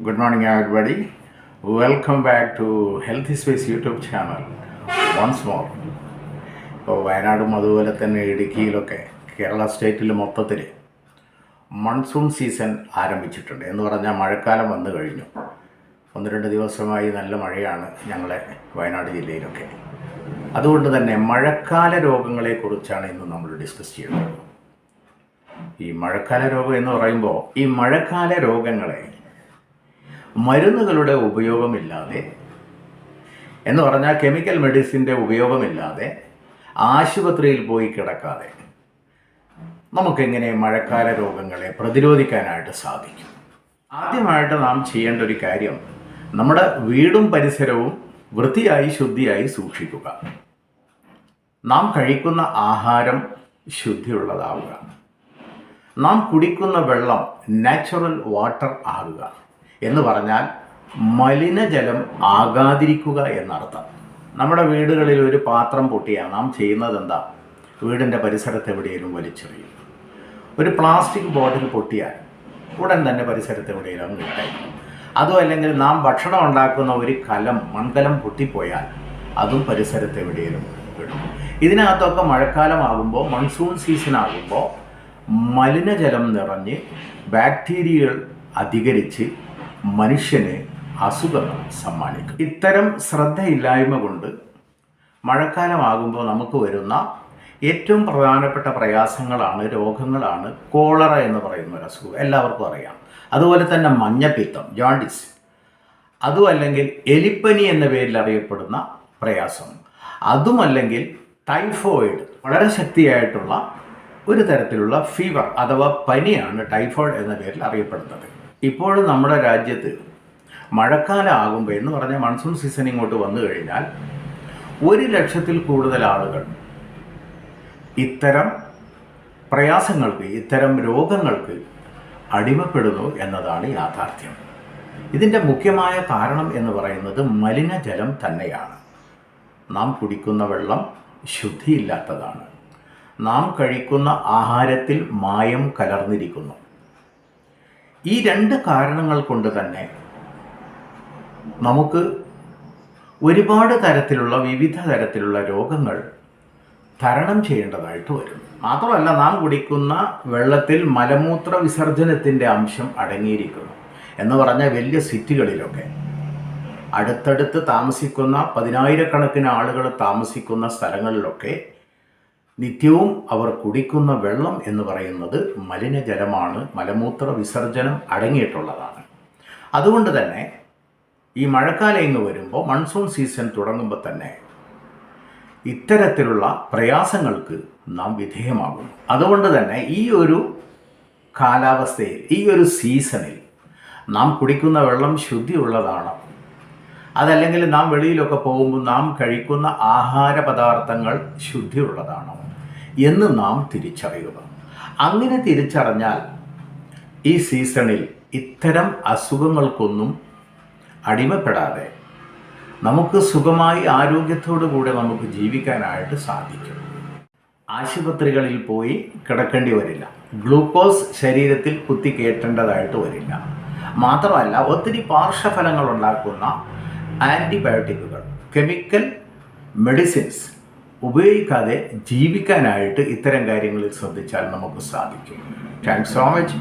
Good morning, everybody. Welcome back to Healthy Space YouTube channel once more. ഇപ്പോൾ വയനാടും അതുപോലെ തന്നെ ഇടുക്കിയിലൊക്കെ കേരള സ്റ്റേറ്റിൽ മൊത്തത്തിൽ മൺസൂൺ സീസൺ ആരംഭിച്ചിട്ടുണ്ട് എന്ന് പറഞ്ഞാൽ മഴക്കാലം വന്നു കഴിഞ്ഞു ഒന്ന് രണ്ട് ദിവസമായി നല്ല മഴയാണ് ഞങ്ങളെ വയനാട് ജില്ലയിലൊക്കെ അതുകൊണ്ട് തന്നെ മഴക്കാല രോഗങ്ങളെക്കുറിച്ചാണ് ഇന്ന് നമ്മൾ ഡിസ്കസ് ചെയ്യുന്നത് ഈ മഴക്കാല രോഗം എന്ന് പറയുമ്പോൾ ഈ മഴക്കാല രോഗങ്ങളെ മരുന്നുകളുടെ ഉപയോഗമില്ലാതെ എന്ന് പറഞ്ഞാൽ കെമിക്കൽ മെഡിസിന്റെ ഉപയോഗമില്ലാതെ ആശുപത്രിയിൽ പോയി കിടക്കാതെ നമുക്കെങ്ങനെ മഴക്കാല രോഗങ്ങളെ പ്രതിരോധിക്കാനായിട്ട് സാധിക്കും? ആദ്യമായിട്ട് നാം ചെയ്യേണ്ട ഒരു കാര്യം നമ്മുടെ വീടും പരിസരവും വൃത്തിയായി ശുദ്ധിയായി സൂക്ഷിക്കുക. നാം കഴിക്കുന്ന ആഹാരം ശുദ്ധിയുള്ളതാവുക. നാം കുടിക്കുന്ന വെള്ളം നാച്ചുറൽ വാട്ടർ ആകുക. എന്ന് പറഞ്ഞാൽ മലിനജലം ആകാതിരിക്കുക എന്നർത്ഥം. നമ്മുടെ വീടുകളിൽ ഒരു പാത്രം പൊട്ടിയാൽ നാം ചെയ്യുന്നത് എന്താ വീടിന്റെ പരിസരത്ത് എവിടെയെങ്കിലും വലിച്ചെറിയും. ഒരു പ്ലാസ്റ്റിക് ബോട്ടിൽ പൊട്ടിയാൽ ഉടൻ തന്നെ പരിസരത്ത് എവിടെയെങ്കിലും കിട്ടും അതും അല്ലെങ്കിൽ നാം ഭക്ഷണം ഉണ്ടാക്കുന്ന ഒരു കലം മൺകലം പൊട്ടിപ്പോയാൽ അതും പരിസരത്ത് എവിടെയെങ്കിലും ഇടും. ഇതിനകത്തൊക്കെ മഴക്കാലമാകുമ്പോൾ മൺസൂൺ സീസൺ ആകുമ്പോൾ മലിനജലം നിറഞ്ഞ് ബാക്ടീരിയകൾ അധികരിച്ച് മനുഷ്യന് അസുഖങ്ങൾ സമ്മാനിക്കും. ഇത്തരം ശ്രദ്ധയില്ലായ്മ കൊണ്ട് മഴക്കാലമാകുമ്പോൾ നമുക്ക് വരുന്ന ഏറ്റവും പ്രധാനപ്പെട്ട പ്രയാസങ്ങളാണ് രോഗങ്ങളാണ് കോളറ എന്ന് പറയുന്ന ഒരു അസുഖം. എല്ലാവർക്കും അറിയാം. അതുപോലെ തന്നെ മഞ്ഞപ്പിത്തം ജോണ്ടിസ്. അതും അല്ലെങ്കിൽ എലിപ്പനി എന്ന പേരിൽ അറിയപ്പെടുന്ന പ്രയാസം. അതുമല്ലെങ്കിൽ ടൈഫോയിഡ്. വളരെ ശക്തിയായിട്ടുള്ള ഒരു തരത്തിലുള്ള ഫീവർ അഥവാ പനിയാണ് ടൈഫോയിഡ് എന്ന പേരിൽ അറിയപ്പെടുന്നത്. ഇപ്പോഴും നമ്മുടെ രാജ്യത്ത് മഴക്കാലം ആകുമ്പോൾ എന്ന് പറഞ്ഞാൽ മൺസൂൺ സീസൺ ഇങ്ങോട്ട് വന്നു കഴിഞ്ഞാൽ ഒരു ലക്ഷത്തിൽ കൂടുതൽ ആളുകൾ ഇത്തരം പ്രയാസങ്ങൾക്ക് ഇത്തരം രോഗങ്ങൾക്ക് അടിമപ്പെടുന്നു എന്നതാണ് യാഥാർത്ഥ്യം. ഇതിന്റെ മുഖ്യമായ കാരണം എന്ന് പറയുന്നത് മലിനജലം തന്നെയാണ്. നാം കുടിക്കുന്ന വെള്ളം ശുദ്ധിയില്ലാത്തതാണ്. നാം കഴിക്കുന്ന ആഹാരത്തിൽ മായം കലർന്നിരിക്കുന്നു. ഈ രണ്ട് കാരണങ്ങൾ കൊണ്ട് തന്നെ നമുക്ക് ഒരുപാട് തരത്തിലുള്ള വിവിധ തരത്തിലുള്ള രോഗങ്ങൾ തരണം ചെയ്യേണ്ടതായിട്ട് വരും. മാത്രമല്ല നാം കുടിക്കുന്ന വെള്ളത്തിൽ മലമൂത്ര വിസർജനത്തിന്റെ അംശം അടങ്ങിയിരിക്കുന്നു എന്ന് പറഞ്ഞാൽ വലിയ സിറ്റികളിലൊക്കെ. അടുത്തടുത്ത് താമസിക്കുന്ന പതിനായിരക്കണക്കിന് ആളുകൾ താമസിക്കുന്ന സ്ഥലങ്ങളിലൊക്കെ നിത്യവും അവർ കുടിക്കുന്ന വെള്ളം എന്ന് പറയുന്നത് മലിനജലമാണ് മലമൂത്ര വിസർജനം അടങ്ങിയിട്ടുള്ളതാണ്. അതുകൊണ്ട് തന്നെ ഈ മഴക്കാലം ഇങ്ങ് വരുമ്പോൾ മൺസൂൺ സീസൺ തുടങ്ങുമ്പോൾ തന്നെ ഇത്തരത്തിലുള്ള പ്രയാസങ്ങൾക്ക് നാം വിധേയമാകുന്നു. അതുകൊണ്ട് തന്നെ ഈ ഒരു കാലാവസ്ഥയിൽ ഈ ഒരു സീസണിൽ നാം കുടിക്കുന്ന വെള്ളം ശുദ്ധിയുള്ളതാണ്. അതല്ലെങ്കിൽ നാം വെളിയിലൊക്കെ പോകുമ്പോൾ നാം കഴിക്കുന്ന ആഹാര പദാർത്ഥങ്ങൾ ശുദ്ധിയുള്ളതാണോ എന്ന് നാം തിരിച്ചറിയുക. അങ്ങനെ തിരിച്ചറിഞ്ഞാൽ ഈ സീസണിൽ ഇത്തരം അസുഖങ്ങൾക്കൊന്നും അടിമപ്പെടാതെ നമുക്ക് സുഖമായി ആരോഗ്യത്തോടു കൂടെ നമുക്ക് ജീവിക്കാനായിട്ട് സാധിക്കും. ആശുപത്രികളിൽ പോയി കിടക്കേണ്ടി വരില്ല. ഗ്ലൂക്കോസ് ശരീരത്തിൽ കുത്തി കയറ്റേണ്ടതായിട്ട് വരില്ല. മാത്രമല്ല ഒത്തിരി പാർശ്വഫലങ്ങൾ ഉണ്ടാക്കുന്ന ആന്റിബയോട്ടിക്കുകൾ കെമിക്കൽ മെഡിസിൻസ് ഉപയോഗിക്കാതെ ജീവിക്കാനായിട്ട് ഇത്തരം കാര്യങ്ങളിൽ ശ്രദ്ധിച്ചാൽ നമുക്ക് സാധിക്കും. Thanks so much